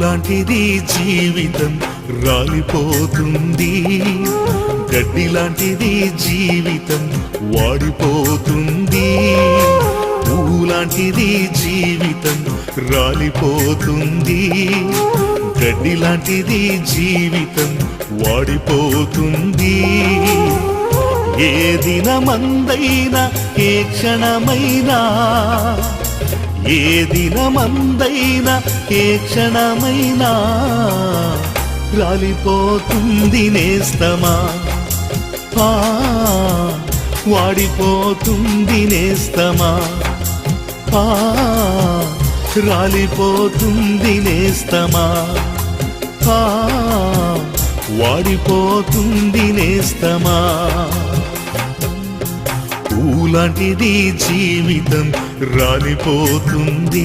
లాంటిది జీవితం రాలిపోతుంది. గడ్డి లాంటిది జీవితం వాడిపోతుంది. లాంటిది జీవితం రాలిపోతుంది. గడ్డి లాంటిది జీవితం వాడిపోతుంది. ఏ దినమందైనా ఏ క్షణమైనా ఏ దినమందైనా ఏ క్షణమైనా రాలిపోతుంది నేస్తమా? ఆ, వాడిపోతుంది నేస్తమా? ఆ, రాలిపోతుంది నేస్తమా? పా వాడిపోతుంది నేస్తమా? పూలాంటిది జీవితం రాలిపోతుంది.